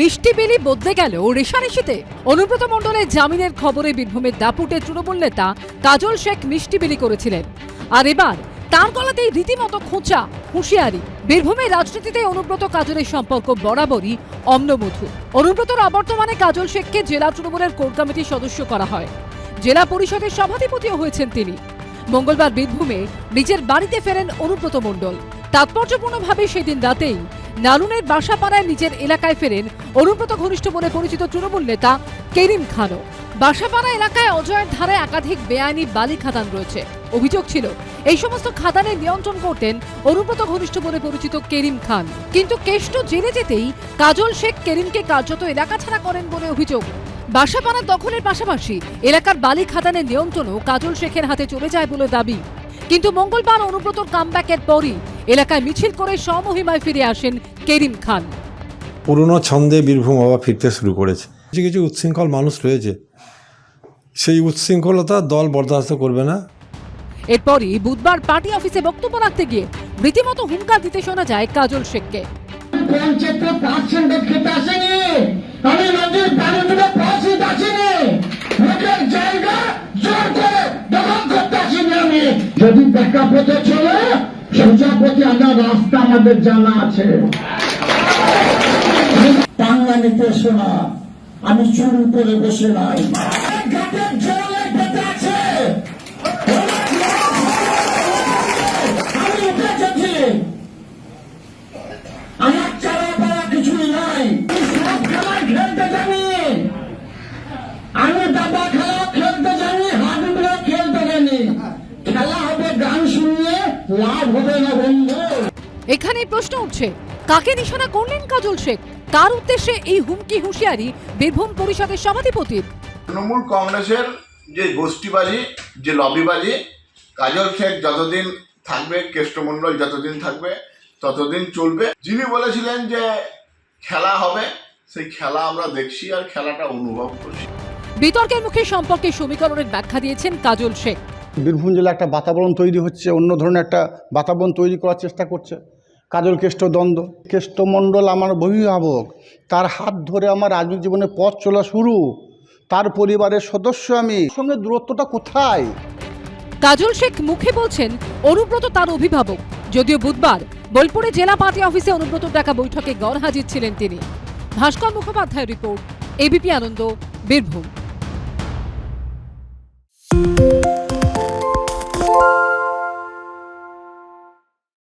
মিষ্টি বিলি বদলে গেল রেশারেশিতে অনুব্রত মণ্ডলের জামিনের খবরে বীরভূমের দাপুটে তৃণমূল নেতা কাজল শেখ মিষ্টি বিলি করেছিলেন। আর এবার তার গলাতেই রীতিমতো খোঁচা, হুঁশিয়ারি। বীরভূমের রাজনীতিতে অনুব্রত কাজলের সম্পর্ক বরাবরই অম্লমধু অনুব্রতর অবর্তমানে কাজল শেখকে জেলা তৃণমূলের কোর কমিটির সদস্য করা হয়। জেলা পরিষদের সভাধিপতিও হয়েছেন তিনি। মঙ্গলবার বীরভূমে নিজের বাড়িতে ফেরেন অনুব্রত মণ্ডল। তাৎপর্যপূর্ণভাবে সেদিন রাতেই নালুনের বাসাপাড়ায় নিজের এলাকায় ফেরেন অনুব্রত ঘনিষ্ঠ বলে পরিচিত তৃণমূল নেতা কেরিম খানও। বাসাপাড়া এলাকায় অজয়ের ধারে একাধিক বেআইনি বালি খাদান রয়েছে। অভিযোগ ছিল, এই সমস্ত খাদানের নিয়ন্ত্রণ করতেন অনুব্রত ঘনিষ্ঠ বলে পরিচিত কেরিম খান। কিন্তু কেষ্ট জেলে যেতেই কাজল শেখ কেরিমকে কার্যত এলাকা ছাড়া করেন বলে অভিযোগ। বাসাপাড়া দখলের পাশাপাশি এলাকার বালি খাদানের নিয়ন্ত্রণও কাজল শেখের হাতে চলে যায় বলে দাবি। কিন্তু মঙ্গলবার অনুব্রতর কামব্যাকের পরই এলাকায় মিছিল করে স্বমহিমায় ফিরে আসেন কেরিম খান। পুরনো ছন্দে বীরভূম আবার ফিরতে শুরু করেছে। কিছু কিছু উচ্ছৃঙ্খল মানুষ রয়েছে। সেই উচ্ছৃঙ্খলতা দল বরদাস্ত করবে না। এরপরই বুধবার পার্টি অফিসে বক্তব্য রাখতে গিয়ে রীতিমতো হুঙ্কার দিতে শোনা যায় কাজল শেখকে। যদি দেখা পথে চলে রাস্তা আমাদের জানা আছে। বাংলা নিতে শোনা আমি চুরি করে বসে নাই। লাভ হবে না বন্ধু। এখানে প্রশ্ন উঠছে কাকে নিশানা করলেন কাজল শেখ? তার উদ্দেশ্যে এই হুমকি হুঁশিয়ারি বীরভূম পরিষদের সভাধিপতির তৃণমূল কংগ্রেসের যে গোষ্ঠীবাজি যে লবিবাজি কাজল শেখ যতদিন থাকবে কেষ্টমণ্ডল যতদিন থাকবে ততদিন চলবে। যিনি বলেছিলেন যে খেলা হবে সেই খেলা আমরা দেখছি আর খেলাটা অনুভব করছি। বিতর্কের মুখে সম্পর্কে সমীকরণের ব্যাখ্যা দিয়েছেন কাজল শেখ। বীরভূম জেলা একটা বাতাবরণ তৈরি হচ্ছে, অন্য ধরনের একটা বাতাবরণ তৈরি করার চেষ্টা করছে। কাজল কেষ্ট দ্বন্দ্ব। কেষ্টমণ্ডল আমার অভিভাবক, তার হাত ধরে আমার রাজনৈতিক জীবনে পথ চলা শুরু। তার পরিবারের সদস্য আমি। সঙ্গে দূরত্বটা কোথায়? কাজল শেখ মুখে বলছেন, অনুব্রত তার অভিভাবক। যদিও বুধবার বোলপুরে জেলা পার্টি অফিসে অনুব্রত ডাকা বৈঠকে গড় হাজির ছিলেন তিনি। Bhaskar Mukhopadhyay report, ABP Ananda, Birbhum.